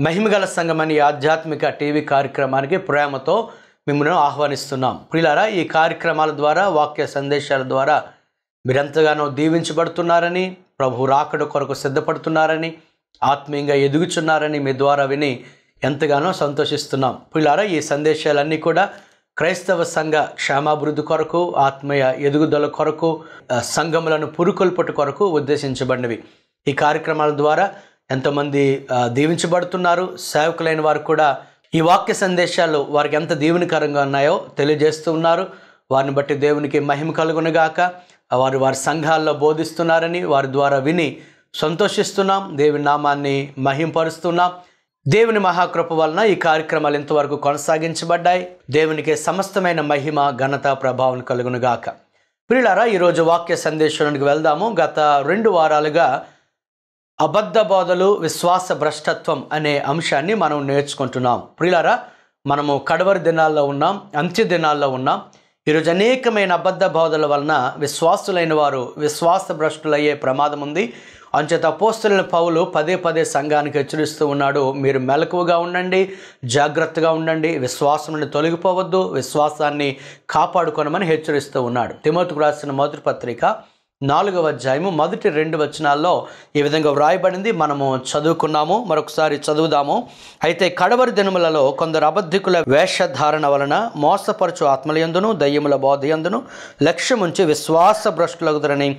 మహిమగల సంఘం అనే ఆధ్యాత్మిక టీవీ కార్యక్రమానికి ప్రేమతో మిమ్మల్ని ఆహ్వానిస్తున్నాం. ప్రియులారా ఈ కార్యక్రమాల ద్వారా వాక్య సందేశాల ద్వారా మీరెంతగానో దీవించబడుతున్నారని ప్రభు రాకడ కొరకు సిద్ధపడుతున్నారని ఆత్మీయంగా ఎదుగుచున్నారని మీ ద్వారా విని ఎంతగానో సంతోషిస్తున్నాం. పిల్లారా ఈ సందేశాలన్నీ కూడా క్రైస్తవ సంఘ క్షేమాభివృద్ధి కొరకు ఆత్మీయ ఎదుగుదల కొరకు సంఘములను పురుకొల్పటి కొరకు ఉద్దేశించబడినవి. ఈ కార్యక్రమాల ద్వారా ఎంతోమంది దీవించబడుతున్నారు. సేవకులైన వారు కూడా ఈ వాక్య సందేశాలు వారికి ఎంత దీవెనకరంగా ఉన్నాయో తెలియజేస్తూ ఉన్నారు. వారిని బట్టి దేవునికి మహిమ కలుగునగాక. వారు వారి సంఘాల్లో బోధిస్తున్నారని వారి ద్వారా విని సంతోషిస్తున్నాం. దేవుని నామాన్ని మహింపరుస్తున్నాం. దేవుని మహాకృప వలన ఈ కార్యక్రమాలు ఇంతవరకు కొనసాగించబడ్డాయి. దేవునికి సమస్తమైన మహిమ ఘనత ప్రభావం కలుగునుగాక. ప్రియులారా ఈరోజు వాక్య సందేశానికి వెళ్దాము. గత రెండు వారాలుగా అబద్ధ బోధలు విశ్వాస భ్రష్టత్వం అనే అంశాన్ని మనం నేర్చుకుంటున్నాం. ప్రియులారా మనము కడవరి దినాల్లో ఉన్నాం అంత్య దినాల్లో ఉన్నాం. ఈరోజు అనేకమైన అబద్ధ బోధల వలన విశ్వాసులైన వారు విశ్వాస భ్రష్టులయ్యే ప్రమాదం ఉంది. అంచేత అపోస్తులైన పౌలు పదే పదే సంఘానికి హెచ్చరిస్తూ ఉన్నాడు మీరు మెలకువగా ఉండండి జాగ్రత్తగా ఉండండి విశ్వాసం నుండి తొలగిపోవద్దు విశ్వాసాన్ని కాపాడుకోనమని హెచ్చరిస్తూ ఉన్నాడు. తిమోతికు రాసిన మొదటి పత్రిక నాలుగవ అధ్యాయము మొదటి రెండు వచనాల్లో ఈ విధంగా వ్రాయబడింది. మనము చదువుకున్నాము మరొకసారి చదువుదాము. అయితే కడవరి దినములలో కొందరు అబద్ధికుల వేషధారణ వలన మోసపరచు ఆత్మలయందును దయ్యముల బోధయందును లక్ష్యముంచి విశ్వాస భ్రష్టులగుదరని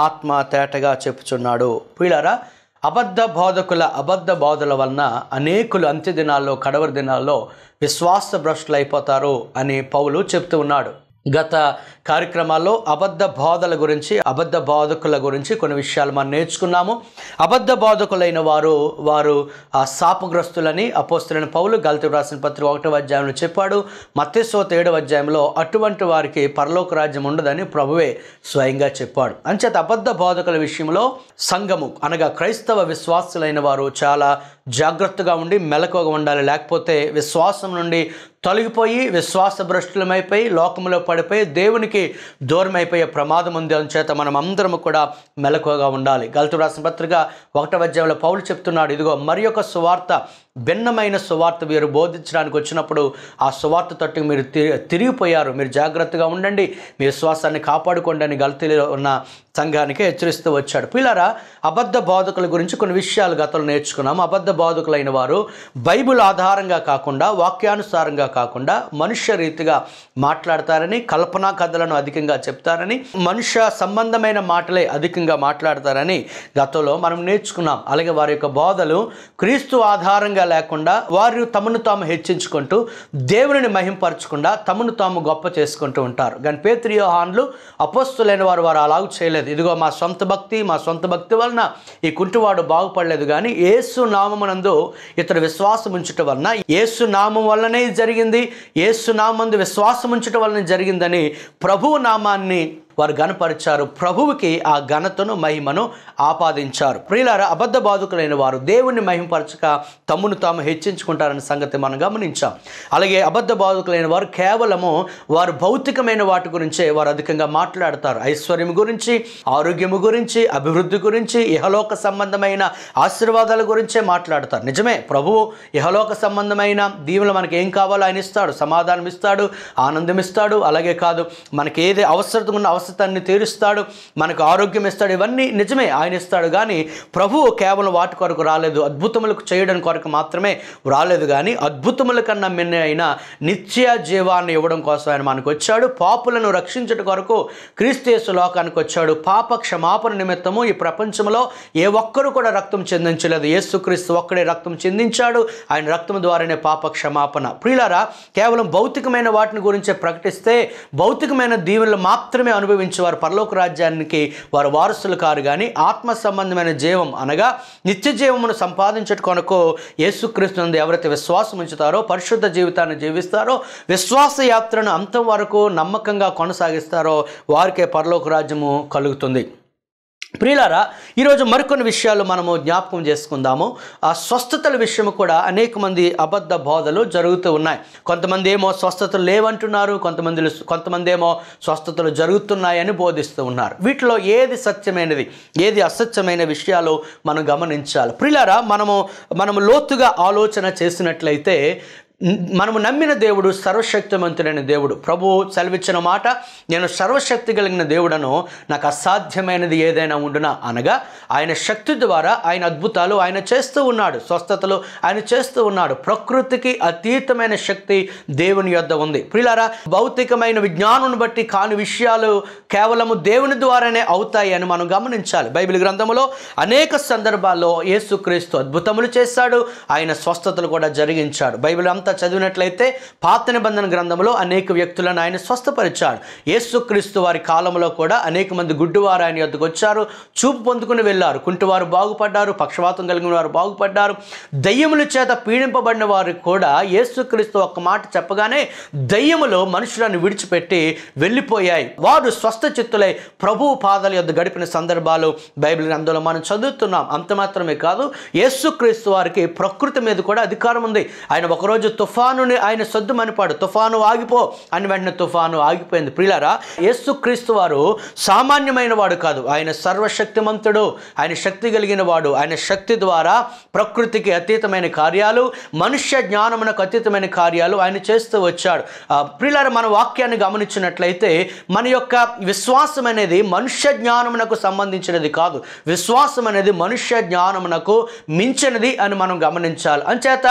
ఆత్మ తేటగా చెప్పుచున్నాడు. పీలారా అబద్ధ బోధకుల అబద్ధ బోధల వలన అనేకులు అంత్య దినాల్లో కడవరి దినాల్లో విశ్వాస భ్రష్టులైపోతారు అని పౌలు చెప్తూ ఉన్నాడు. గత కార్యక్రమాల్లో అబద్ధ బోధల గురించి అబద్ధ బోధకుల గురించి కొన్ని విషయాలు మనం నేర్చుకున్నాము. అబద్ధ బోధకులైన వారు వారు ఆ శాపగ్రస్తులని అపోస్తులైన పౌలు గల్తీ రాసిన పత్రిక ఒకటవ అధ్యాయంలో చెప్పాడు. మత్స్యోత ఏడవ అధ్యాయంలో అటువంటి వారికి పరలోక రాజ్యం ఉండదని ప్రభువే స్వయంగా చెప్పాడు. అంచేత అబద్ధ బోధకుల విషయంలో సంఘము అనగా క్రైస్తవ విశ్వాసులైన వారు చాలా జాగ్రత్తగా ఉండి మెలకువగా ఉండాలి. లేకపోతే విశ్వాసం నుండి తొలగిపోయి విశ్వాస భ్రష్టులమైపోయి లోకంలో పడిపోయి దేవునికి దూరమైపోయే ప్రమాదం ఉంది. చేత మనం అందరం కూడా మెలకువగా ఉండాలి. గల్తు రాసిన పత్రిక ఒకటవ అధ్యాయంలో పౌలు చెప్తున్నాడు ఇదిగో మరి ఒక సువార్త భిన్నమైన సువార్త వీరు బోధించడానికి వచ్చినప్పుడు ఆ సువార్త తట్టు మీరు తిరిగిపోయారు. మీరు జాగ్రత్తగా ఉండండి. మీ విశ్వాసాన్ని కాపాడుకోండి అని గల్తీలో ఉన్న సంఘానికి హెచ్చరిస్తూ వచ్చాడు. పిల్లరా అబద్ధ బోధకుల గురించి కొన్ని విషయాలు గతంలో నేర్చుకున్నాం. అబద్ధ బోధకులైన వారు బైబిల్ ఆధారంగా కాకుండా వాక్యానుసారంగా కాకుండా మనుష్య రీతిగా మాట్లాడతారని కల్పనా కథలను అధికంగా చెప్తారని మనుష్య సంబంధమైన మాటలే అధికంగా మాట్లాడతారని గతంలో మనం నేర్చుకున్నాం. అలాగే వారి యొక్క బోధలు క్రీస్తు ఆధారంగా లేకుండా వారు తమను తాము హెచ్చించుకుంటూ దేవుని మహింపరచకుండా తమను తాము గొప్ప చేసుకుంటూ ఉంటారు. కానీ పేత్రియోహాన్లు అపస్తులైన వారు వారు అలాగూ చేయలేదు. ఇదిగో మా సొంత భక్తి మా సొంత భక్తి వలన ఈ కుంటివాడు బాగుపడలేదు. కానీ ఏసు నామమునందు ఇతడు విశ్వాసం ఉంచటం వలన ఏసు నామం వల్లనే జరిగింది. ఏసు నామందు విశ్వాసం ఉంచటం వలన జరిగిందని ప్రభువు నామాన్ని వారు గనపరిచారు ప్రభువుకి ఆ ఘనతను మహిమను ఆపాదించారు. ప్రియులార అబద్ధ బాధకులైన వారు దేవుణ్ణి మహిమపరచక తమ్మును తాము హెచ్చించుకుంటారనే సంగతి మనం గమనించాం. అలాగే అబద్ధ బాధకులైన వారు కేవలము వారు భౌతికమైన వాటి గురించే వారు అధికంగా మాట్లాడతారు. ఐశ్వర్యం గురించి ఆరోగ్యము గురించి అభివృద్ధి గురించి ఇహలోక సంబంధమైన ఆశీర్వాదాల గురించే మాట్లాడతారు. నిజమే ప్రభువు ఇహలోక సంబంధమైన దీవులు మనకి ఏం కావాలో ఆయన ఇస్తాడు. సమాధానం ఇస్తాడు ఆనందం ఇస్తాడు అలాగే కాదు మనకి ఏది అవసరం ఉన్న అవసరాన్ని తీరుస్తాడు మనకు ఆరోగ్యం ఇస్తాడు ఇవన్నీ నిజమే ఆయన ఇస్తాడు. కానీ ప్రభువు కేవలం వాటి కొరకు రాలేదు అద్భుతములకు చేయడం కొరకు మాత్రమే రాలేదు. కానీ అద్భుతముల కన్నా మిన్న అయిన నిత్య జీవాన్ని ఇవ్వడం కోసం ఆయన మనకు వచ్చాడు. పాపులను రక్షించడం కొరకు క్రీస్తేసు లోకానికి వచ్చాడు. పాప క్షమాపణ నిమిత్తము ఈ ప్రపంచంలో ఏ ఒక్కరు కూడా రక్తం చెందించలేదు. యేసుక్రీస్తు ఒక్కడే రక్తం చెందించాడు. ఆయన రక్తం ద్వారానే పాప క్షమాపణ. ప్రియులారా కేవలం భౌతికమైన వాటిని గురించే ప్రకటిస్తే భౌతికమైన దీవెనలు మాత్రమే అనుభవి అనుభవించి వారు పరలోక రాజ్యానికి వారు వారసులు కారు కానీ ఆత్మ సంబంధమైన జీవం అనగా నిత్య జీవమును సంపాదించట కొనకు యేసుక్రీస్తునందు ఎవరైతే విశ్వాసం ఉంచుతారో పరిశుద్ధ జీవితాన్ని జీవిస్తారో విశ్వాస యాత్రను అంతం వరకు నమ్మకంగా కొనసాగిస్తారో వారికే పరలోక రాజ్యము కలుగుతుంది. ప్రియులారా ఈరోజు మరికొన్ని విషయాలు మనము జ్ఞాపకం చేసుకుందాము. ఆ స్వస్థతల విషయం కూడా అనేక మంది అబద్ధ బోధలు జరుగుతూ ఉన్నాయి. కొంతమంది ఏమో స్వస్థతలు లేవంటున్నారు కొంతమంది కొంతమంది ఏమో స్వస్థతలు జరుగుతున్నాయని బోధిస్తూ ఉన్నారు. వీటిలో ఏది సత్యమైనది ఏది అసత్యమైన విషయాలు మనం గమనించాలి. ప్రియులారా మనము మనము లోతుగా ఆలోచన చేసినట్లయితే మనము నమ్మిన దేవుడు సర్వశక్తిమంతుడైన దేవుడు. ప్రభు సెలవిచ్చిన మాట నేను సర్వశక్తి కలిగిన దేవుడను నాకు అసాధ్యమైనది ఏదైనా ఉండునా? అనగా ఆయన శక్తి ద్వారా ఆయన అద్భుతాలు ఆయన చేస్తూ ఉన్నాడు స్వస్థతలు ఆయన చేస్తూ ఉన్నాడు. ప్రకృతికి అతీతమైన శక్తి దేవుని యొద్ద ఉంది. ప్రిలారా భౌతికమైన విజ్ఞానం బట్టి కాని విషయాలు కేవలము దేవుని ద్వారానే అవుతాయి అని మనం గమనించాలి. బైబిల్ గ్రంథంలో అనేక సందర్భాల్లో యేసుక్రీస్తు అద్భుతములు చేశాడు ఆయన స్వస్థతలు కూడా జరిగించాడు. బైబిల్ అంత చదివినట్లయితే పాత నిబంధన గ్రంథంలో అనేక వ్యక్తులను ఆయన స్వస్థపరిచాడు. యేసుక్రీస్తు వారి కాలంలో కూడా అనేక మంది గుడ్డివారు ఆయన యొద్దకు వచ్చారు చూపు పొందుకుని వెళ్ళారు. కుంటివారు బాగుపడ్డారు పక్షవాతం కలిగిన వారు బాగుపడ్డారు. దయ్యముల చేత పీడింపబడిన వారు కూడా యేసుక్రీస్తు ఒక్క మాట చెప్పగానే దయ్యములు మనుషులను విడిచిపెట్టి వెళ్ళిపోయాయి. వారు స్వస్థ చిత్తులై ప్రభువు పాదాల యొద్ద గడిపిన సందర్భాలు బైబిల్ గ్రంథంలో మనం చదువుతున్నాం. అంత మాత్రమే కాదు యేసుక్రీస్తు వారికి ప్రకృతి మీద కూడా అధికారం ఉంది. ఆయన ఒకరోజు తుఫానుని ఆయన సొద్దు మనిపాడు తుఫాను ఆగిపో అని వెంటనే తుఫాను ఆగిపోయింది. ప్రియులారా యేసుక్రీస్తు వారు సామాన్యమైన వాడు కాదు. ఆయన సర్వశక్తిమంతుడు ఆయన శక్తి కలిగిన వాడు. ఆయన శక్తి ద్వారా ప్రకృతికి అతీతమైన కార్యాలు మనుష్య జ్ఞానమునకు అతీతమైన కార్యాలు ఆయన చేస్తూ వచ్చాడు. ప్రియులారా మన వాక్యాన్ని గమనించినట్లయితే మన యొక్క విశ్వాసం అనేది మనుష్య జ్ఞానమునకు సంబంధించినది కాదు. విశ్వాసం అనేది మనుష్య జ్ఞానమునకు మించినది అని మనం గమనించాలి. అంచేత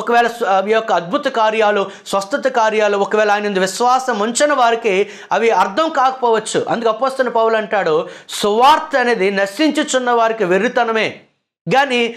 ఒకవేళ ఈ యొక్క అద్భుత కార్యాలు స్వస్థత కార్యాలు ఒకవేళ ఆయన విశ్వాసం ఉంచని వారికి అవి అర్థం కాకపోవచ్చు. అందుకు అప్పస్తున్న పౌలు అంటాడు సువార్త అనేది నశించుచున్న వారికి వెర్రితనమే. కానీ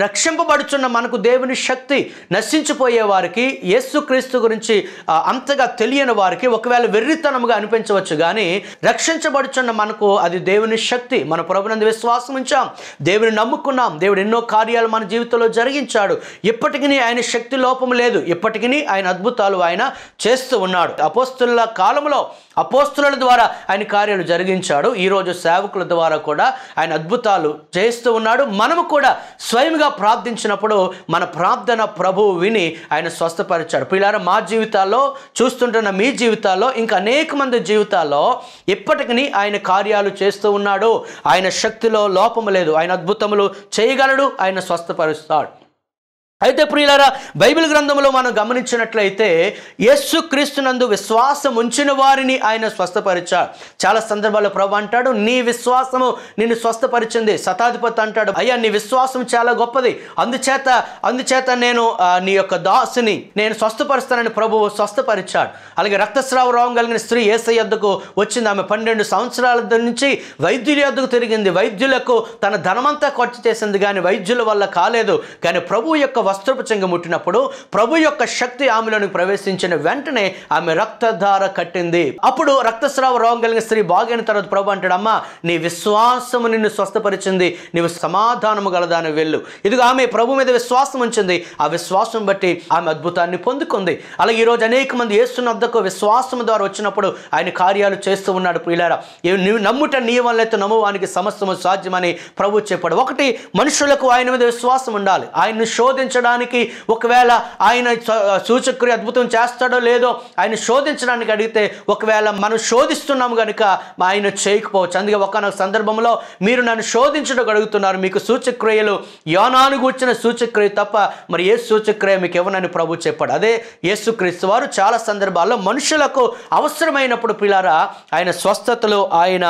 రక్షింపబడుచున్న మనకు దేవుని శక్తి నశించిపోయే వారికి యేసుక్రీస్తు గురించి అంతగా తెలియని వారికి ఒకవేళ వెర్రితనముగా అనిపించవచ్చు కానీ రక్షించబడుచున్న మనకు అది దేవుని శక్తి. మన ప్రభునందు విశ్వాసం ఉంచాం. దేవుని నమ్ముకున్నాం. దేవుడు ఎన్నో కార్యాలు మన జీవితంలో జరిగించాడు. ఇప్పటికీ ఆయన శక్తి లోపం లేదు. ఇప్పటికీ ఆయన అద్భుతాలు ఆయన చేస్తూ ఉన్నాడు. అపోస్తుల కాలంలో అపోస్తుల ద్వారా ఆయన కార్యాలు జరిగించాడు. ఈరోజు సేవకుల ద్వారా కూడా ఆయన అద్భుతాలు చేస్తూ ఉన్నాడు. మనము కూడా స్వయంగా ప్రార్థించినప్పుడు మన ప్రార్థన ప్రభువు విని ఆయన స్వస్థపరిచాడు. పిల్లారా మా జీవితాల్లో చూస్తుంటున్న మీ జీవితాల్లో ఇంకా అనేక మంది జీవితాల్లో ఇప్పటికీ ఆయన కార్యాలు చేస్తూ ఉన్నాడు. ఆయన శక్తిలో లోపము లేదు. ఆయన అద్భుతములు చేయగలడు. ఆయన స్వస్థపరుస్తాడు. అయితే ప్రియులారా బైబిల్ గ్రంథంలో మనం గమనించినట్లయితే యేసు క్రీస్తునందు విశ్వాసం ఉంచిన వారిని ఆయన స్వస్థపరిచాడు చాలా సందర్భాల్లో ప్రభు అంటాడు నీ విశ్వాసము నిన్ను స్వస్థపరిచింది. శతాధిపతి అంటాడు అయ్యా నీ విశ్వాసం చాలా గొప్పది. అందుచేత అందుచేత నేను నీ యొక్క దాసుని నేను స్వస్థపరుస్తానని ప్రభువు స్వస్థపరిచాడు. అలాగే రక్తస్రావ రోగం కలిగిన స్త్రీ ఏసై యొద్దకు వచ్చింది. ఆమె పన్నెండు సంవత్సరాల నుంచి వైద్యుల యొద్దకు తిరిగింది. వైద్యులకు తన ధనమంతా ఖర్చు చేసింది కానీ వైద్యుల వల్ల కాలేదు. కానీ ప్రభు యొక్క వస్త్రపు చెంగు ముట్టినప్పుడు ప్రభు యొక్క శక్తి ఆమెలోనికి ప్రవేశించిన వెంటనే ఆమె రక్తధార కట్టింది. అప్పుడు రక్తస్రావ రోగం కలిగిన స్త్రీ బాగైన తర్వాత ప్రభు అంటాడు అమ్మా నీ విశ్వాసము నిన్ను స్వస్థపరిచింది. నీవు సమాధానము గలదాని వెళ్ళు. ఇదిగో ఆమె ప్రభు మీద విశ్వాసం ఉంచింది. ఆ విశ్వాసం బట్టి ఆమె అద్భుతాన్ని పొందుకుంది. అలాగే ఈరోజు అనేక మంది యేసుని వద్దకు విశ్వాసం ద్వారా వచ్చినప్పుడు ఆయన కార్యాలు చేస్తూ ఉన్నాడు ప్రియులారా. నువ్వు నమ్ముట నీ వల్లైతే నమ్మువానికి సమస్తము సాధ్యమని ప్రభు చెప్పాడు. ఒకటి మనుషులకు ఆయన మీద విశ్వాసం ఉండాలి. ఆయన్ని శోధించడానికి ఒకవేళ ఆయన సూచక్రియ అద్భుతం చేస్తాడో లేదో ఆయన శోధించడానికి అడిగితే ఒకవేళ మనం శోధిస్తున్నాము కనుక ఆయన చేయకపోవచ్చు. అందుకే ఒకనొక సందర్భంలో మీరు నన్ను శోధించడం అడుగుతున్నారు. మీకు సూచక్రియలు యోనాను కూర్చిన సూచక్రియ తప్ప మరి ఏ సూచక్రియ మీకు ఇవ్వనని ప్రభు చెప్పాడు. అదే యేసుక్రీస్తు వారు చాలా సందర్భాల్లో మనుషులకు అవసరమైనప్పుడు పిల్లారా ఆయన స్వస్థతలు ఆయన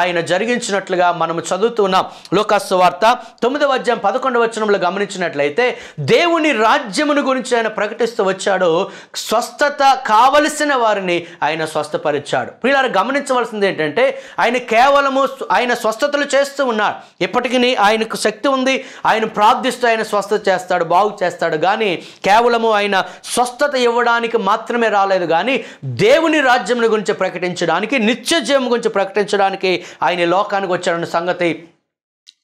ఆయన జరిగించినట్లుగా మనము చదువుతున్నాం లోకాసు వార్త తొమ్మిదవ అధ్యాయం పదకొండవ వచనంలో గమనించినట్లయితే దేవుని రాజ్యమును గురించి ఆయన ప్రకటిస్తూ వచ్చాడు స్వస్థత కావలసిన వారిని ఆయన స్వస్థపరిచాడు. ప్రియులారు గమనించవలసింది ఏంటంటే ఆయన కేవలము ఆయన స్వస్థతలు చేస్తూ ఉన్నాడు ఇప్పటికీ ఆయనకు శక్తి ఉంది ఆయన ప్రార్థిస్తూ ఆయన స్వస్థత చేస్తాడు బాగు చేస్తాడు. కానీ కేవలము ఆయన స్వస్థత ఇవ్వడానికి మాత్రమే రాలేదు. కానీ దేవుని రాజ్యం గురించి ప్రకటించడానికి నిత్య జీవం గురించి ప్రకటించడానికి ఆయన లోకానికి వచ్చాడన్న సంగతి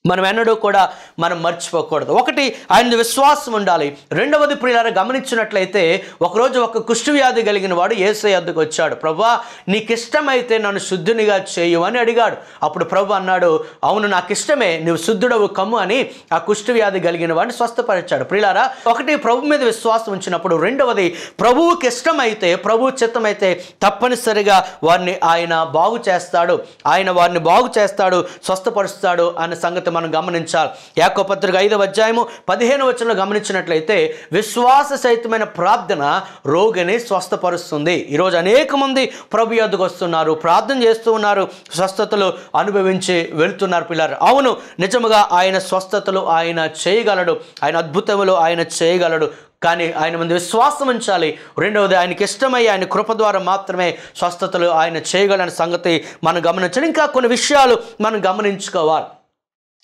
మనం ఎన్నడూ కూడా మనం మర్చిపోకూడదు. ఒకటి ఆయన విశ్వాసం ఉండాలి. రెండవది ప్రియులారా గమనించినట్లయితే ఒకరోజు ఒక కుష్ఠవ్యాధి కలిగిన వాడు ఏసై వద్దకు వచ్చాడు. ప్రభా నీకు ఇష్టమైతే నన్ను శుద్ధునిగా చేయు అని అడిగాడు. అప్పుడు ప్రభు అన్నాడు అవును నాకు ఇష్టమే నువ్వు శుద్ధుడవు కమ్ము అని ఆ కుష్ఠవ్యాధి కలిగిన వాడిని స్వస్థపరిచాడు. ప్రియులారా ఒకటి ప్రభు మీద విశ్వాసం ఉంచినప్పుడు రెండవది ప్రభువుకి ఇష్టమైతే ప్రభు చిత్తమైతే తప్పనిసరిగా వారిని ఆయన బాగు చేస్తాడు. ఆయన వారిని బాగు చేస్తాడు స్వస్థపరుస్తాడు అనే సంగతి మనం గమనించాలి. ఏకోపత్రిక ఐదవ అధ్యాయము పదిహేను వచనంలో గమనించినట్లయితే విశ్వాస సహితమైన ప్రార్థన రోగిని స్వస్థపరుస్తుంది. ఈరోజు అనేక మంది ప్రభు యొద్దకు వస్తున్నారు ప్రార్థన చేస్తూ ఉన్నారు స్వస్థతలు అనుభవించి వెళ్తున్నారు పిల్లలు. అవును నిజముగా ఆయన స్వస్థతలు ఆయన చేయగలడు ఆయన అద్భుతములు ఆయన చేయగలడు. కానీ ఆయన ముందు విశ్వాసం ఉంచాలి. రెండవది ఆయనకి ఇష్టమై ఆయన కృప ద్వారా మాత్రమే స్వస్థతలు ఆయన చేయగలని సంగతి మనం గమనించాలి. ఇంకా కొన్ని విషయాలు మనం గమనించుకోవాలి.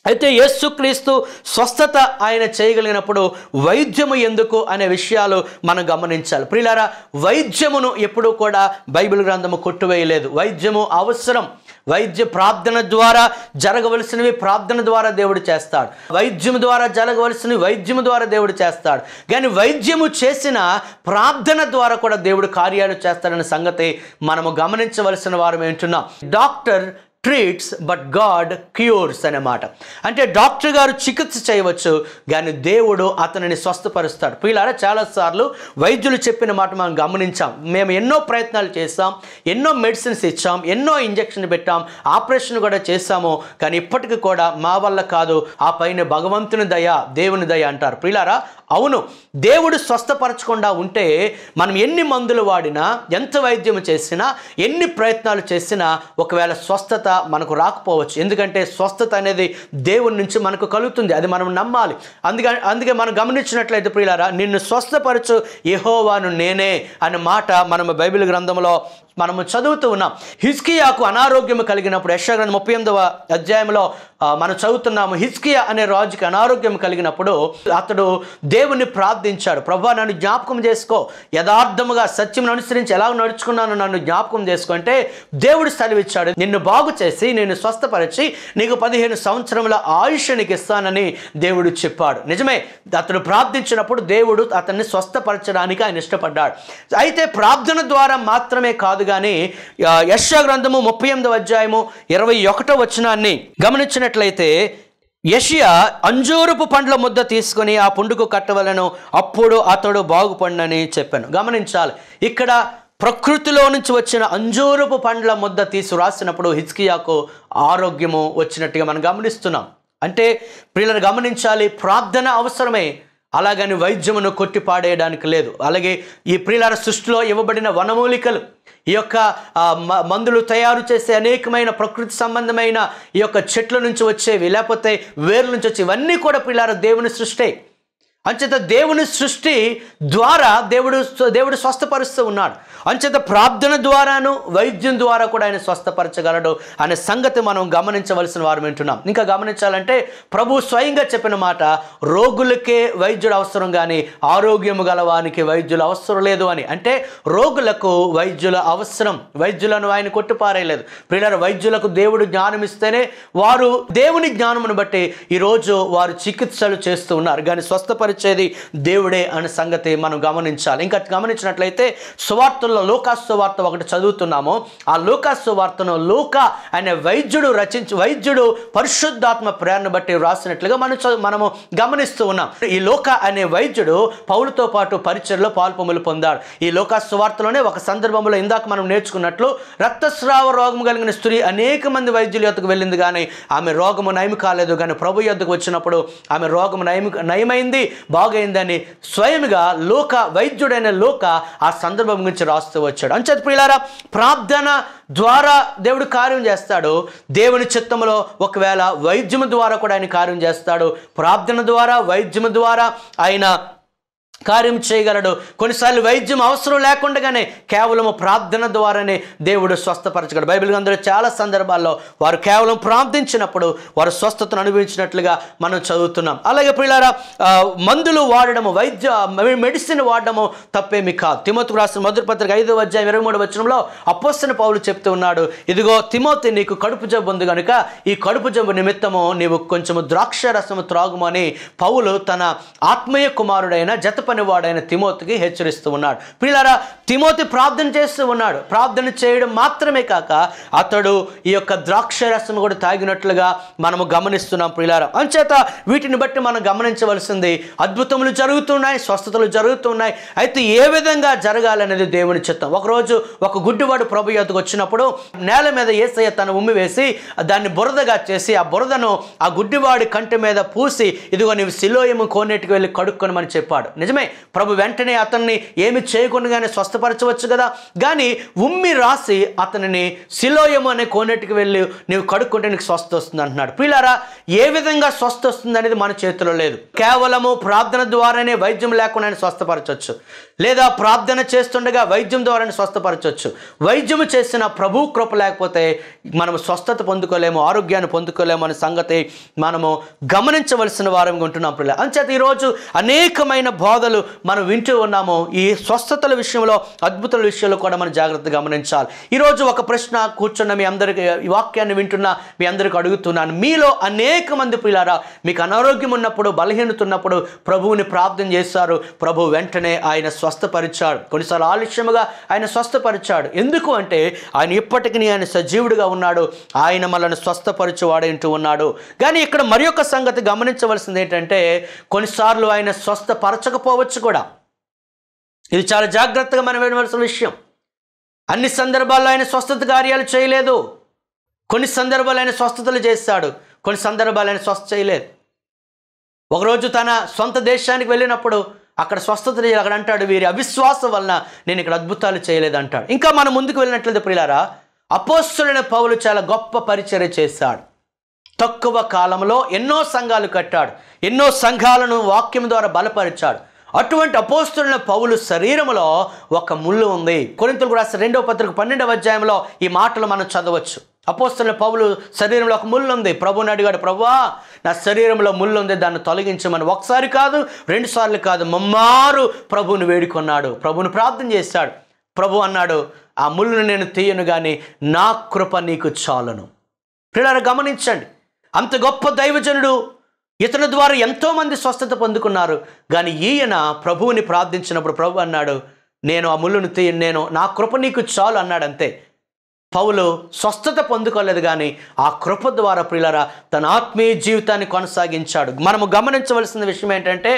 అయితే యేసుక్రీస్తు స్వస్థత ఆయన చేయగలిగినప్పుడు వైద్యము ఎందుకు అనే విషయాలు మనం గమనించాలి. ప్రియులారా వైద్యమును ఎప్పుడూ కూడా బైబిల్ గ్రంథము కొట్టువేయలేదు. వైద్యము అవసరం. వైద్య ప్రార్థన ద్వారా జరగవలసినవి ప్రార్థన ద్వారా దేవుడు చేస్తాడు. వైద్యము ద్వారా జరగవలసినవి వైద్యము ద్వారా దేవుడు చేస్తాడు. కానీ వైద్యము చేసిన ప్రార్థన ద్వారా కూడా దేవుడు కార్యాలు చేస్తాడనే సంగతి మనము గమనించవలసిన వారం ఏంటున్నాం doctor treats but God cures అన్నమాట. అంటే డాక్టర్ గారు చికిత్స చేయవచ్చు కానీ దేవుడు అతనిని స్వస్థపరుస్తాడు. పిల్లారా చాలాసార్లు వైద్యులు చెప్పిన మాట మనం గమనించాం. మేము ఎన్నో ప్రయత్నాలు చేస్తాం ఎన్నో మెడిసిన్స్ ఇచ్చాం ఎన్నో ఇంజక్షన్ పెట్టాం ఆపరేషన్ కూడా చేస్తాము కానీ ఇప్పటికీ కూడా మా వల్ల కాదు ఆ పైన భగవంతుని దయ దేవుని దయ అంటారు. పిల్లారా అవును దేవుడు స్వస్థపరచకుండా ఉంటే మనం ఎన్ని మందులు వాడినా ఎంత వైద్యం చేసినా ఎన్ని ప్రయత్నాలు చేసినా ఒకవేళ స్వస్థత మనకు రాకపోవచ్చు. ఎందుకంటే స్వస్థత అనేది దేవుని నుంచి మనకు కలుగుతుంది. అది మనం నమ్మాలి. అందుకే అందుకే మనం గమనించినట్లయితే ప్రియులారా నిన్ను స్వస్థపరచు యహోవాను నేనే అనే మాట మనం బైబిల్ గ్రంథంలో మనము చదువుతూ ఉన్నాం. హిస్కియాకు అనారోగ్యం కలిగినప్పుడు యశాగ్రంథం ముప్పై ఎనిమిదవ అధ్యాయంలో మనం చదువుతున్నాము హిస్కియా అనే రాజుకి అనారోగ్యం కలిగినప్పుడు అతడు దేవుణ్ణి ప్రార్థించాడు. ప్రభా నన్ను జ్ఞాపకం చేసుకో. యథార్థముగా సత్యం అనుసరించి ఎలా నడుచుకున్నాను నన్ను జ్ఞాపకం చేసుకుంటే దేవుడు సెలవిచ్చాడు నిన్ను బాగు చేసి నిన్ను స్వస్థపరిచి నీకు పదిహేను సంవత్సరముల ఆయుష్ నీకు ఇస్తానని దేవుడు చెప్పాడు. నిజమే అతడు ప్రార్థించినప్పుడు దేవుడు అతన్ని స్వస్థపరచడానికి ఆయన ఇష్టపడ్డాడు. అయితే ప్రార్థన ద్వారా మాత్రమే కాదు కానీ యశ గ్రంథము ముప్పై ఎనిమిదవ అధ్యాయము ఇరవై ఒకటో వచనాన్ని గమనించినట్లయితే యషియా అంజూరపు పండ్ల ముద్ద తీసుకొని ఆ పుండుకు కట్టవలను అప్పుడు అతడు బాగుపడినని చెప్పాను. గమనించాలి. ఇక్కడ ప్రకృతిలో నుంచి వచ్చిన అంజూరపు పండ్ల ముద్ద తీసి రాసినప్పుడు హిజ్కియాకు ఆరోగ్యము వచ్చినట్టుగా మనం గమనిస్తున్నాం. అంటే పిల్లలు గమనించాలి ప్రార్థన అవసరమే. అలాగని వైద్యమును కొట్టి పాడేయడానికి లేదు. అలాగే ఈ ప్రియుల సృష్టిలో ఇవ్వబడిన వనమూలికలు ఈ యొక్క మ- మందులు తయారు చేసే అనేకమైన ప్రకృతి సంబంధమైన ఈ యొక్క చెట్ల నుంచి వచ్చేవి లేకపోతే వేర్ల నుంచి వచ్చేవి ఇవన్నీ కూడా పిల్లార దేవుని సృష్టి. అంచేత దేవుని సృష్టి ద్వారా దేవుడు దేవుడు స్వస్థపరుస్తూ ఉన్నాడు. అంచేత ప్రార్థన ద్వారాను వైద్యం ద్వారా కూడా ఆయన స్వస్థపరచగలడు అనే సంగతి మనం గమనించవలసిన వారు వింటున్నాం. ఇంకా గమనించాలంటే ప్రభు స్వయంగా చెప్పిన మాట రోగులకే వైద్యుడు అవసరం కానీ ఆరోగ్యము గలవానికి వైద్యులు అవసరం లేదు అని. అంటే రోగులకు వైద్యుల అవసరం వైద్యులను ఆయన కొట్టిపారేయలేదు. ప్రియుల వైద్యులకు దేవుడు జ్ఞానం ఇస్తేనే వారు దేవుని జ్ఞానమును బట్టి ఈరోజు వారు చికిత్సలు చేస్తూ ఉన్నారు. కానీ స్వస్థపరిచేది దేవుడే అనే సంగతి మనం గమనించాలి. ఇంకా గమనించినట్లయితే సువార్తల్లో లోకాసు వార్త ఒకటి చదువుతున్నాము. ఆ లోకాసు వార్తను లోక అనే వైద్యుడు రచించి వైద్యుడు పరిశుద్ధాత్మ ప్రేరణ బట్టి రాసినట్లుగా మనం చదువు- మనము గమనిస్తూ ఉన్నాం. ఈ లోక అనే వైద్యుడు పౌలతో పాటు పరిచయలో పాల్పొములు పొందాడు. ఈ లోకాసు వార్తలోనే ఒక సందర్భంలో ఇందాక మనం నేర్చుకున్నట్లు రక్తస్రావ రోగం కలిగిన స్త్రీ అనేక మంది వైద్యుల యొక్కకు వెళ్ళింది కానీ ఆమె రోగము నయం కాలేదు కానీ ప్రభు యొద్దకు వచ్చినప్పుడు ఆమె రోగము నయం నయమైంది. బాగైందని స్వయంగా లోక వైద్యుడైన లోక ఆ సందర్భం గురించి రాస్తూ వచ్చాడు. అంచేత ప్రియులారా ప్రార్థన ద్వారా దేవుడు కార్యం చేస్తాడు. దేవుని చిత్తంలో ఒకవేళ వైద్యము ద్వారా కూడా ఆయన కార్యం చేస్తాడు. ప్రార్థన ద్వారా వైద్యము ద్వారా ఆయన కార్యం చేయగలడు. కొన్నిసార్లు వైద్యం అవసరం లేకుండానే కేవలం ప్రార్థన ద్వారానే దేవుడు స్వస్థపరచగలడు. బైబిల్ గ్రంథంలో చాలా సందర్భాల్లో వారు కేవలం ప్రార్థించినప్పుడు వారు స్వస్థతను అనుభవించినట్లుగా మనం చదువుతున్నాం. అలాగే పిల్లారా మందులు వాడడము వైద్య మెడిసిన్ వాడడము తప్పేమి కాదు. తిమోతికి రాసిన మొదటి పత్రిక ఐదో అధ్యాయం ఇరవై మూడు వచనంలో అపోస్తున్న పౌలు చెప్తూ ఉన్నాడు ఇదిగో తిమోతి నీకు కడుపు జబ్బు ఉంది కనుక ఈ కడుపు జబ్బు నిమిత్తము నీవు కొంచెము ద్రాక్ష రసము త్రాగుమని పౌలు తన ఆత్మీయ కుమారుడైన జత పనివాడైన తిమోతికి హెచ్చరిస్తూ ఉన్నాడు. పిల్లరా తిమోతి ప్రార్థన చేస్తూ ఉన్నాడు. ప్రార్థన చేయడం మాత్రమే కాక అతడు ఈ యొక్క ద్రాక్ష రసం కూడా తాగినట్లుగా మనము గమనిస్తున్నాం ప్రియులారా. అంచేత వీటిని బట్టి మనం గమనించవలసింది అద్భుతములు జరుగుతున్నాయి స్వస్థతలు జరుగుతున్నాయి. అయితే ఏ విధంగా జరగాలనేది దేవుని చిత్తం. ఒకరోజు ఒక గుడ్డివాడు ప్రభు యొద్దకు వచ్చినప్పుడు నేల మీద ఏసయ్య తన ఉమ్మి వేసి దాన్ని బురదగా చేసి ఆ బురదను ఆ గుడ్డివాడి కంటి మీద పూసి ఇదిగో నీవు సిలోయము కోనేటికి వెళ్ళి కడుక్కొనమని చెప్పాడు. నిజమే. ప్రభు వెంటనే అతన్ని ఏమి చేయకుండానే స్వస్థపరచవచ్చు కదా. కానీ ఉమ్మి రాసి అతనిని శిలోయము అనే కోనేటికి వెళ్ళి నీవు కడుక్కుంటే నీకు స్వస్థ వస్తుంది అంటున్నాడు. పిల్లారా ఏ విధంగా స్వస్థ వస్తుంది అనేది మన చేతిలో లేదు. కేవలము ప్రార్థన ద్వారానే వైద్యం లేకుండా స్వస్థపరచవచ్చు. లేదా ప్రార్థన చేస్తుండగా వైద్యం ద్వారానే స్వస్థపరచవచ్చు. వైద్యము చేసిన ప్రభు కృప లేకపోతే మనం స్వస్థత పొందుకోలేము ఆరోగ్యాన్ని పొందుకోలేము అనే సంగతి మనము గమనించవలసిన వారంగా ఉంటున్నాం పిల్ల అంచేత ఈరోజు అనేకమైన బోధలు మనం వింటూ ఉన్నాము ఈ స్వస్థతల విషయంలో అద్భుతాల విషయంలో కూడా మనం జాగ్రత్తగా గమనించాలి. ఈరోజు ఒక ప్రశ్న కూర్చున్న మీ అందరికి ఈ వాక్యాన్ని వింటున్న మీ అందరికి అడుగుతున్నాను. మీలో అనేక మంది పిల్లారా మీకు అనారోగ్యం ఉన్నప్పుడు బలహీనత ఉన్నప్పుడు ప్రభువుని ప్రార్థన చేశారు. ప్రభు వెంటనే ఆయన స్వస్థపరిచాడు. కొన్నిసార్లు ఆలస్యముగా ఆయన స్వస్థపరిచాడు. ఎందుకు అంటే ఆయన ఇప్పటికీ ఆయన సజీవుడిగా ఉన్నాడు. ఆయన మనల్ని స్వస్థపరిచేవాడంటూ ఉన్నాడు. కానీ ఇక్కడ మరి ఒక సంగతి గమనించవలసింది ఏంటంటే కొన్నిసార్లు ఆయన స్వస్థపరచకపోవచ్చు కూడా. ఇది చాలా జాగ్రత్తగా మనం వినవలసిన విషయం. అన్ని సందర్భాల్లో ఆయన స్వస్థత కార్యాలు చేయలేదు. కొన్ని సందర్భాలు ఆయన స్వస్థతలు చేస్తాడు కొన్ని సందర్భాలు ఆయన స్వస్థ చేయలేదు. ఒకరోజు తన సొంత దేశానికి వెళ్ళినప్పుడు అక్కడ స్వస్థత చేయాలి. అక్కడ అంటాడు వీరి అవిశ్వాసం వలన నేను ఇక్కడ అద్భుతాలు చేయలేదు అంటాడు. ఇంకా మనం ముందుకు వెళ్ళినట్లయితే ప్రియులారా అపోస్తులైన పౌలు చాలా గొప్ప పరిచర్య చేశాడు. తక్కువ కాలంలో ఎన్నో సంఘాలు కట్టాడు. ఎన్నో సంఘాలను వాక్యం ద్వారా బలపరిచాడు. అటువంటి అపోస్తున్న పౌలు శరీరంలో ఒక ముళ్ళు ఉంది. కొరింతలు రాసిన రెండవ పత్రిక పన్నెండవ అధ్యాయంలో ఈ మాటలు మనం చదవచ్చు. అపోస్తున్న పౌలు శరీరంలో ఒక ముళ్ళు ఉంది. ప్రభుని అడిగాడు ప్రభువా నా శరీరంలో ముళ్ళు ఉంది. దాన్ని తొలగించమని. ఒకసారి కాదు రెండు సార్లు కాదు మమ్మారు ప్రభుని వేడుకొన్నాడు. ప్రభుని ప్రార్థన చేశాడు. ప్రభు అన్నాడు ఆ ముళ్ళును నేను తీయను కానీ నా కృప నీకు చాలును. పిల్లలు గమనించండి. అంత గొప్ప దైవజనుడు ఇతని ద్వారా ఎంతోమంది స్వస్థత పొందుకున్నారు. కానీ ఈయన ప్రభువుని ప్రార్థించినప్పుడు ప్రభు అన్నాడు నేను ఆ ముళ్ళును తీ నేను నా కృప నీకు చాలు అన్నాడు అంతే పౌలు స్వస్థత పొందుకోలేదు కానీ ఆ కృప ద్వారా ప్రియులరా తన ఆత్మీయ జీవితాన్ని కొనసాగించాడు. మనము గమనించవలసిన విషయం ఏంటంటే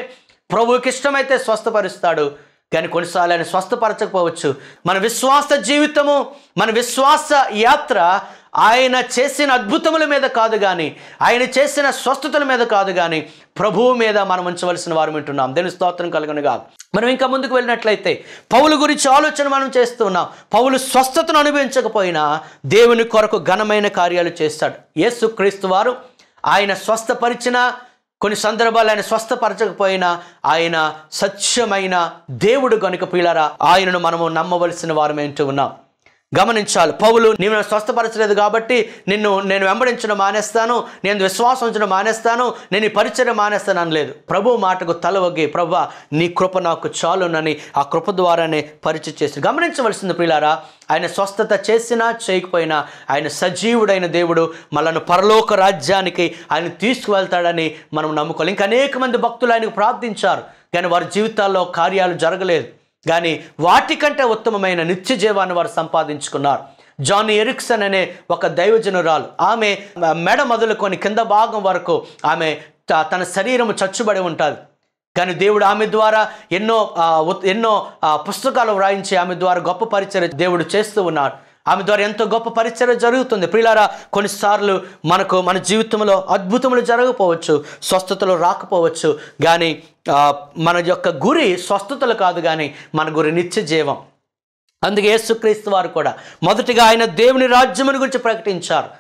ప్రభువుకి ఇష్టమైతే స్వస్థపరుస్తాడు కానీ కొన్నిసార్లు ఆయన స్వస్థపరచకపోవచ్చు. మన విశ్వాస జీవితము మన విశ్వాస యాత్ర ఆయన చేసిన అద్భుతముల మీద కాదు కానీ ఆయన చేసిన స్వస్థతల మీద కాదు కానీ ప్రభువు మీద మనం ఉంచవలసిన వారు వింటున్నాం. దేని స్తోత్రం కలగనుగా. మనం ఇంకా ముందుకు వెళ్ళినట్లయితే పౌలు గురించి ఆలోచన మనం చేస్తున్నాం. పౌలు స్వస్థతను అనుభవించకపోయినా దేవుని కొరకు ఘనమైన కార్యాలు చేస్తాడు. యేసు క్రీస్తు వారు ఆయన స్వస్థపరిచిన కొన్ని సందర్భాలు ఆయన స్వస్థపరచకపోయినా ఆయన సత్యమైన దేవుడు గనుక పిల్లరా ఆయనను మనము నమ్మవలసిన వారమేంటూ ఉన్నాం. గమనించాలి. పౌలు నేను స్వస్థపరచలేదు కాబట్టి నిన్ను నేను వెంబడించడం మానేస్తాను నేను విశ్వాసం ఉంచడం మానేస్తాను నేను ఈ పరిచయం మానేస్తాను అనలేదు. ప్రభు మాటకు తల వగ్గి ప్రభు నీ కృప నాకు చాలునని ఆ కృప ద్వారానే పరిచయం చేసి గమనించవలసింది ప్రియులారా ఆయన స్వస్థత చేసినా చేయకపోయినా ఆయన సజీవుడైన దేవుడు మనల్ని పరలోక రాజ్యానికి ఆయన తీసుకువెళ్తాడని మనం నమ్ముకోవాలి. ఇంకా అనేక మంది భక్తులు ఆయనకు ప్రార్థించారు. కానీ వారి జీవితాల్లో కార్యాలు జరగలేదు. కానీ వాటికంటే ఉత్తమమైన నిత్య జీవాన్ని వారు సంపాదించుకున్నారు. జాన్ ఎరిక్సన్ అనే ఒక దైవజనురాలు. ఆమె మెడ మొదలుకొని కింద భాగం వరకు ఆమె త- తన శరీరం చచ్చుబడి ఉంటుంది. కానీ దేవుడు ఆమె ద్వారా ఎన్నో ఎన్నో పుస్తకాలు వ్రాయించి ఆమె ద్వారా గొప్ప పరిచయం దేవుడు చేస్తూ ఉన్నాడు ఆమె ద్వారా ఎంతో గొప్ప పరిచయం జరుగుతుంది. ప్రియులారా కొన్నిసార్లు మనకు మన జీవితంలో అద్భుతములు జరగకపోవచ్చు స్వస్థతలు రాకపోవచ్చు కానీ మన యొక్క గురి స్వస్థతలు కాదు కానీ మన గురి నిత్య జీవం. అందుకే యేసుక్రీస్తు వారు కూడా మొదటిగా ఆయన దేవుని రాజ్యముని గురించి ప్రకటించారు.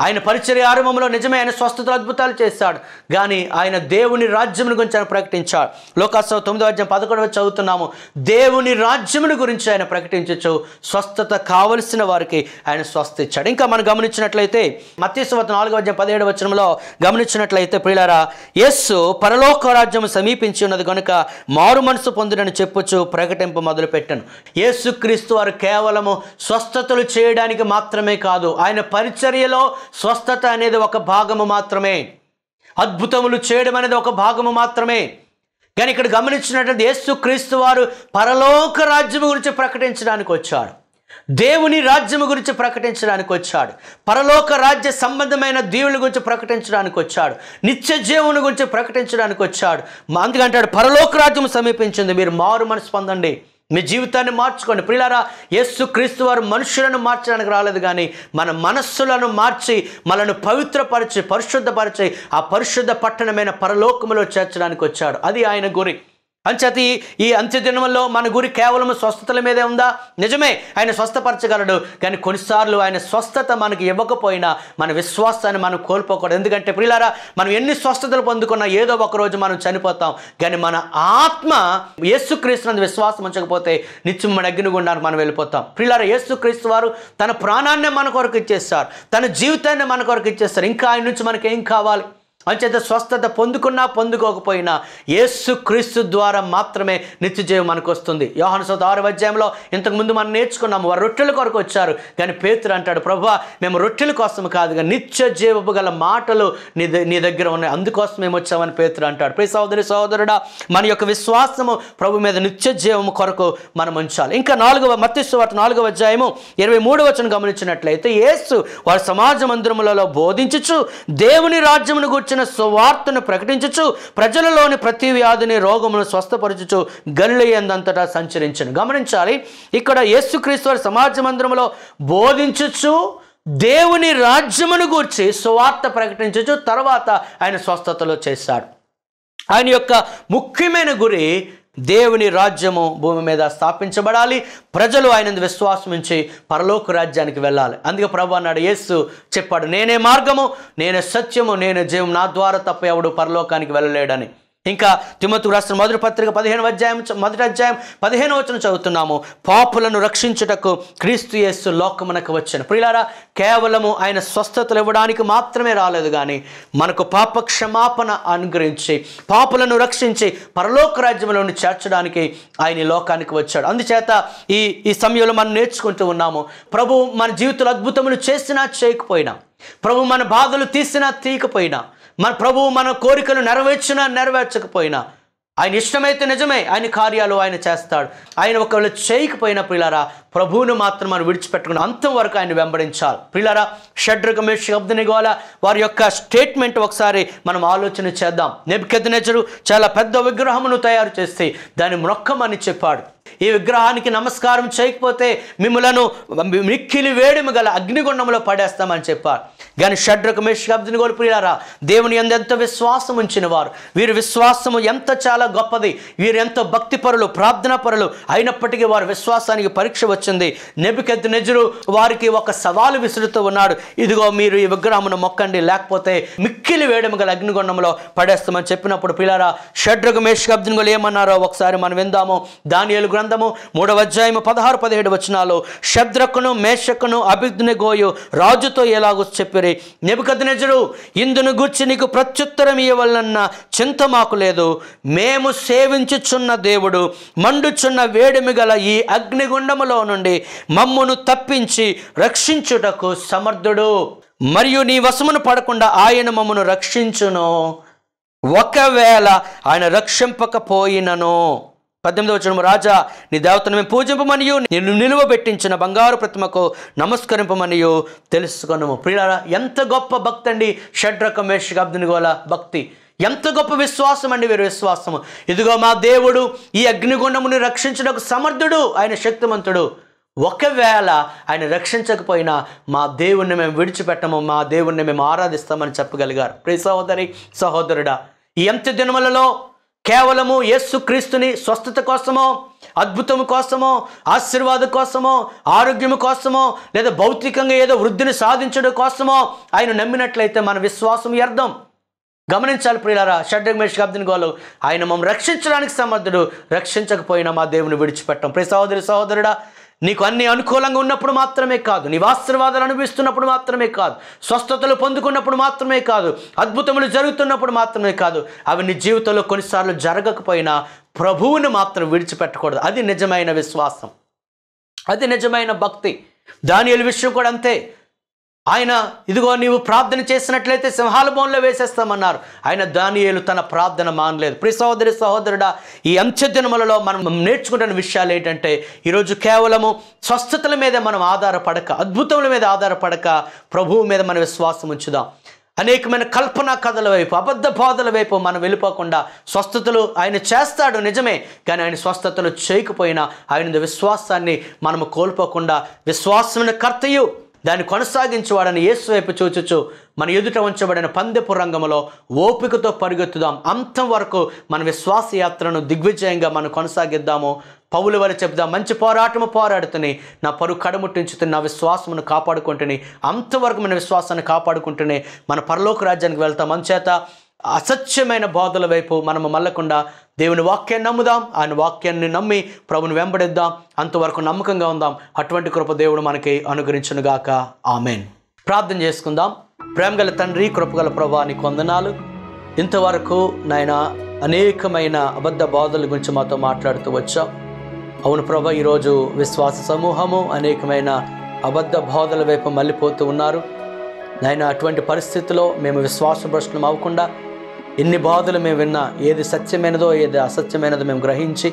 ఆయన పరిచర్య ఆరంభంలో నిజమే ఆయన స్వస్థతలు అద్భుతాలు చేశాడు. కానీ ఆయన దేవుని రాజ్యముని గురించి ఆయన ప్రకటించాడు. లోకాసవ తొమ్మిదో అధ్యాయం పదకొండవ చదువుతున్నాము. దేవుని రాజ్యముని గురించి ఆయన ప్రకటించచ్చు. స్వస్థత కావలసిన వారికి ఆయన స్వస్థ ఇచ్చాడు ఇంకా మనం గమనించినట్లయితే మత్స్యవత నాలుగో అధ్యాయం పదిహేడు వచనంలో గమనించినట్లయితే ప్రియులారా యస్సు పరలోక రాజ్యము సమీపించి ఉన్నది కనుక మారు మనసు పొందునని చెప్పొచ్చు ప్రకటింపు మొదలుపెట్టాను. యేసుక్రీస్తు వారు కేవలము స్వస్థతలు చేయడానికి మాత్రమే కాదు ఆయన పరిచర్యలో స్వస్థత అనేది ఒక భాగము మాత్రమే. అద్భుతములు చేయడం అనేది ఒక భాగము మాత్రమే. కానీ ఇక్కడ గమనించినట్లయితే యేసుక్రీస్తు వారు పరలోక రాజ్యము గురించి ప్రకటించడానికి వచ్చాడు. దేవుని రాజ్యము గురించి ప్రకటించడానికి వచ్చాడు. పరలోక రాజ్య సంబంధమైన దేవుని గురించి ప్రకటించడానికి వచ్చాడు. నిత్య జీవుని గురించి ప్రకటించడానికి వచ్చాడు. అందుకంటాడు పరలోక రాజ్యం సమీపించింది మీరు మారు మనసు పొందండి. మీ జీవితాన్ని మార్చుకోండి. ప్రియులారా యేసు క్రీస్తు వారు మనుషులను మార్చడానికి రాలేదు కానీ మన మనస్సులను మార్చి మనను పవిత్రపరిచి పరిశుద్ధపరిచి ఆ పరిశుద్ధ పట్టణమైన పరలోకములో చేర్చడానికి వచ్చాడు. అది ఆయన గురి. అంచేత ఈ- ఈ అంత్యదినంలో మన గురి కేవలం స్వస్థతల మీదే ఉందా? నిజమే ఆయన స్వస్థపరచగలడు. కానీ కొన్నిసార్లు ఆయన స్వస్థత మనకి ఇవ్వకపోయినా మన విశ్వాసాన్ని మనం కోల్పోకూడదు. ఎందుకంటే ప్రియులారా మనం ఎన్ని స్వస్థతలు పొందుకున్నా ఏదో ఒక రోజు మనం చనిపోతాం. కానీ మన ఆత్మ యేసుక్రీస్తునందు విశ్వాసం ఉంచకపోతే నిత్యం మన అగ్నిగుండానికి మనం వెళ్ళిపోతాం. ప్రియులారా యేసుక్రీస్తు వారు తన ప్రాణాన్ని మన కొరకు ఇచ్చేస్తారు తన జీవితాన్ని మన కొరకు ఇచ్చేస్తారు ఇంకా ఆయన నుంచి మనకేం కావాలి? అంచేత స్వస్థత పొందుకున్నా పొందుకోకపోయినా యేసు క్రీస్తు ద్వారా మాత్రమే నిత్య జీవం మనకు వస్తుంది యోహన సోత ఆరు అధ్యాయంలో ఇంతకుముందు మనం నేర్చుకున్నాము వారు రొట్టెల కొరకు వచ్చారు. కానీ పేతురు అంటాడు ప్రభా మేము రొట్టెల కోసం కాదుగా నిత్య జీవపు గల మాటలు నీ నీ దగ్గర ఉన్నాయి. అందుకోసం మేము వచ్చామని పేతురు అంటాడు. ప్రియ సహోదరి సహోదరుడా మన యొక్క విశ్వాసము ప్రభు మీద నిత్య జీవము కొరకు మనం ఉంచాలి. ఇంకా నాలుగవ మత్స్సు నాలుగవ అధ్యాయము ఇరవై మూడు వచ్చిన గమనించినట్లయితే యేసు వారి సమాజ మందిరములలో బోధించుచు దేవుని రాజ్యమును కూర్చున్న సువార్తను ప్రకటించచ్చు ప్రజలలోని ప్రతి వ్యాధిని రోగమును స్వస్థపరచుచు గల్లియందంతటా సంచరించను. గమనించాలి ఇక్కడ యేసుక్రీస్తు సమాజ మందిరములో బోధించచ్చు దేవుని రాజ్యమును గూర్చి సువార్త ప్రకటించచ్చు తర్వాత ఆయన స్వస్థతలో చేశాడు. ఆయన యొక్క ముఖ్యమైన గురి దేవుని రాజ్యము భూమి మీద స్థాపించబడాలి. ప్రజలు ఆయన విశ్వాసం ఉంచి పరలోక రాజ్యానికి వెళ్ళాలి. అందుకే ప్రభు అన్నాడు యేసు చెప్పాడు నేనే మార్గము నేనే సత్యము నేనే జీవం నా ద్వారా తప్ప ఎవడు పరలోకానికి వెళ్ళలేడని. ఇంకా తిమ్మతు రాష్ట్ర మొదటి పత్రిక పదిహేను అధ్యాయం మొదటి అధ్యాయం పదిహేను వచ్చిన చదువుతున్నాము. పాపులను రక్షించుటకు క్రీస్తు యేస్సు లోకమునకు వచ్చాను. ప్రియులారా కేవలము ఆయన స్వస్థతలు ఇవ్వడానికి మాత్రమే రాలేదు కానీ మనకు పాప క్షమాపణ అనుగ్రహించి పాపులను రక్షించి పరలోక రాజ్యంలోని చేర్చడానికి ఆయన లోకానికి వచ్చాడు. అందుచేత ఈ ఈ సమయంలో మనం నేర్చుకుంటూ ఉన్నాము ప్రభు మన జీవితంలో అద్భుతములు చేసినా చేయకపోయినా ప్రభు మన బాధలు తీసినా తీయకపోయినా మన ప్రభువు మన కోరికలు నెరవేర్చినా నెరవేర్చకపోయినా? ఆయన ఇష్టమైతే నిజమే ఆయన కార్యాలు ఆయన చేస్తాడు. ఆయన ఒకవేళ చేయకపోయినా ప్రిలారా ప్రభువును మాత్రం మనం విడిచిపెట్టుకుని అంతం వరకు ఆయన వెంబడించాలి. ప్రిలారా షడ్రక శబ్దని గోల వారి యొక్క స్టేట్మెంట్ ఒకసారి మనం ఆలోచన చేద్దాం. నెబికెద్నెజరు చాలా పెద్ద విగ్రహమును తయారు చేస్తే దాని మొక్కమని చెప్పాడు. ఈ విగ్రహానికి నమస్కారం చేయకపోతే మిమ్మలను మిక్కిలి వేడిమి గల అగ్నిగుండంలో పడేస్తామని చెప్పారు. కానీ షడ్రకు మేషాబ్దిని కోల్పోయారా దేవుని ఎందు ఎంత విశ్వాసం ఉంచిన వారు వీరి విశ్వాసము ఎంత చాలా గొప్పది. వీరు ఎంతో భక్తి పరులు ప్రార్థనా పరులు అయినప్పటికీ వారి విశ్వాసానికి పరీక్ష వచ్చింది. నెబికెద్దు నెజరు వారికి ఒక సవాలు విసురుతూ ఉన్నాడు. ఇదిగో మీరు ఈ విగ్రహమును మొక్కండి లేకపోతే మిక్కిలి వేడిమి గల అగ్నిగుండంలో పడేస్తామని చెప్పినప్పుడు పిల్లారా షడ్రకు మేషాబ్దిని కూడా ఏమన్నారో ఒకసారి మనం విందాము. దానియేలు గ్రంథము మూడవ అధ్యాయము పదహారు పదిహేడు వచనాలు శద్రకును మేషకును అభిజ్ఞగోయు రాజుతో ఎలాగో చెప్పిరి? నెబుకద్నెజరు ఇందును గుర్చి నీకు ప్రత్యుత్తరం ఇవ్వాలన్న చింత మాకు లేదు. మేము సేవించుచున్న దేవుడు మండుచున్న వేడిమి గల ఈ అగ్నిగుండములో నుండి మమ్మును తప్పించి రక్షించుటకు సమర్థుడు. మరియు నీ వశమును పడకుండా ఆయన మమ్మను రక్షించును. ఒకవేళ ఆయన రక్షింపకపోయినను. పద్దెనిమిది వచ్చిన రాజా నీ దేవతను మేము పూజింపమనియు నిన్ను నిలువ పెట్టించిన బంగారు ప్రతిమకు నమస్కరింపమనియు తెలుసుకున్నాము ప్రియరా ఎంత గొప్ప భక్తి అండి షడ్రకం వేషగాబ్దిని గోల భక్తి. ఎంత గొప్ప విశ్వాసం అండి వీరి విశ్వాసము. ఇదిగో మా దేవుడు ఈ అగ్నిగుండముని రక్షించడానికి సమర్థుడు ఆయన శక్తిమంతుడు. ఒకవేళ ఆయన రక్షించకపోయినా మా దేవుణ్ణి మేము విడిచిపెట్టము మా దేవుణ్ణి మేము ఆరాధిస్తామని చెప్పగలిగారు. ప్రియ సహోదరి సహోదరుడా ఈ దినములలో కేవలము యేసుక్రీస్తుని స్వస్థత కోసమో అద్భుతం కోసమో ఆశీర్వాదం కోసమో ఆరోగ్యం కోసమో లేదా భౌతికంగా ఏదో వృద్ధిని సాధించడం కోసమో ఆయన నమ్మినట్లయితే మన విశ్వాసం వ్యర్థం. గమనించాలి ప్రియులారా షడ్డగ్ మేషాబ్దిని గోలు ఆయన మమ్మల్ని రక్షించడానికి సమర్థుడు రక్షించకపోయినా మా దేవుని విడిచిపెట్టం. ప్రియ సహోదరి సహోదరుడా నీకు అన్ని అనుకూలంగా ఉన్నప్పుడు మాత్రమే కాదు నీవు ఆశీర్వాదాలు అనుభవిస్తున్నప్పుడు మాత్రమే కాదు స్వస్థతలు పొందుకున్నప్పుడు మాత్రమే కాదు అద్భుతములు జరుగుతున్నప్పుడు మాత్రమే కాదు అవి నీ జీవితంలో కొన్నిసార్లు జరగకపోయినా ప్రభువుని మాత్రం విడిచిపెట్టకూడదు. అది నిజమైన విశ్వాసం. అది నిజమైన భక్తి. దాని విషయం కూడా అంతే. ఆయన ఇదిగో నీవు ప్రార్థన చేసినట్లయితే సింహాల బోన్లో వేసేస్తామన్నారు. ఆయన దానియేలు తన ప్రార్థన మానలేదు. ప్రి సహోదరి సహోదరుడా ఈ అంత్య దినములలో మనం నేర్చుకుంటున్న విషయాలు ఏంటంటే ఈరోజు కేవలము స్వస్థతల మీద మనం ఆధారపడక అద్భుతముల మీద ఆధారపడక ప్రభువు మీద మన విశ్వాసం ఉంచుదాం. అనేకమైన కల్పన కథల వైపు అబద్ధ బాధల వైపు మనం వెళ్ళిపోకుండా స్వస్థతలు ఆయన చేస్తాడు నిజమే కానీ ఆయన స్వస్థతలు చేయకపోయినా ఆయన విశ్వాసాన్ని మనము కోల్పోకుండా విశ్వాసమైన కర్తయు దాన్ని కొనసాగించేవాడని యేసు వైపు చూచుచు మన ఎదుట ఉంచబడిన పందెపు రంగంలో ఓపికతో పరిగెత్తుదాం. అంతం వరకు మన విశ్వాస యాత్రను దిగ్విజయంగా మనం కొనసాగిద్దాము. పౌలు వారు చెప్దాం మంచి పోరాటము పోరాడుతుని నా పరుగు కడముట్టించుతుని నా విశ్వాసమును కాపాడుకుంటుని అంతవరకు మన విశ్వాసాన్ని కాపాడుకుంటూనే మన పరలోక రాజ్యానికి వెళ్తాం. అంచేత అసత్యమైన బోధల వైపు మనము మళ్ళకుండా దేవుని వాక్యాన్ని నమ్ముదాం. ఆయన వాక్యాన్ని నమ్మి ప్రభుని వెంబడిద్దాం. అంతవరకు నమ్మకంగా ఉందాం. అటువంటి కృప దేవుడు మనకి అనుగ్రహించునుగాక ఆమెన్. ప్రార్థన చేసుకుందాం. ప్రేమగల తండ్రి కృపగల ప్రభా నీకు వందనాలు. ఇంతవరకు నాయన అనేకమైన అబద్ధ బోధల గురించి మాతో మాట్లాడుతూ వచ్చాం అవును ప్రభా ఈరోజు విశ్వాస సమూహము అనేకమైన అబద్ధ బోధల వైపు మళ్ళీపోతూ ఉన్నారు. నాయన అటువంటి పరిస్థితిలో మేము విశ్వాసభ్రష్టం అవ్వకుండా ఎన్ని బాధలు మేము విన్నా ఏది సత్యమైనదో ఏది అసత్యమైనదో మేము గ్రహించి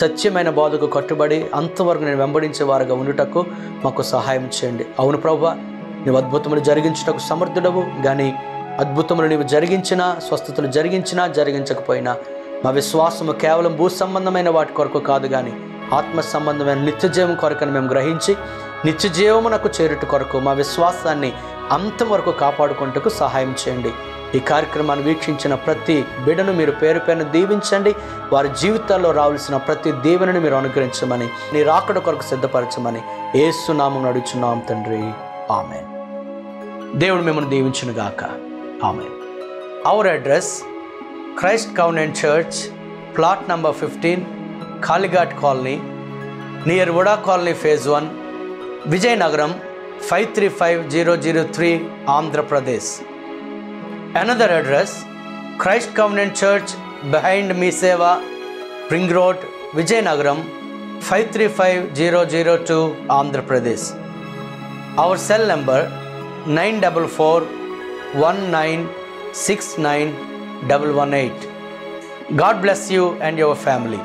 సత్యమైన బాధకు కట్టుబడి అంతవరకు నేను వెంబడించే వారుగా ఉండుటకు మాకు సహాయం చేయండి. అవును ప్రభా నీవు అద్భుతములు జరిగించుటకు సమర్థుడవు కానీ అద్భుతములు నీవు జరిగించినా స్వస్థతలు జరిగించినా జరిగించకపోయినా మా విశ్వాసము కేవలం భూ సంబంధమైన వాటి కొరకు కాదు కానీ ఆత్మ సంబంధమైన నిత్య జీవం కొరకని మేము గ్రహించి నిత్య జీవమునకు చేరుట కొరకు మా విశ్వాసాన్ని అంతం వరకు కాపాడుకుంటకు సహాయం చేయండి. ఈ కార్యక్రమాన్ని వీక్షించిన ప్రతి బిడను మీరు పేరు పైన దీవించండి. వారి జీవితాల్లో రావాల్సిన ప్రతి దీవెనని మీరు అనుగ్రహించమని నీ రాకడ కొరకు సిద్ధపరచమని ఏసునామం నడుచున్నాం తండ్రి. ఆమె దేవుడు మిమ్మల్ని దీవించును గాక. ఆమె our address Christ covenant church plot number fifteen Kalighat colony near VUDA colony phase one Vizianagaram five three five zero zero three Andhra Pradesh Another address Christ Covenant Church behind Me Seva, Ring Road, Vijayanagaram 535002 Andhra Pradesh. Our cell number 944 1969 118. God bless you and your family.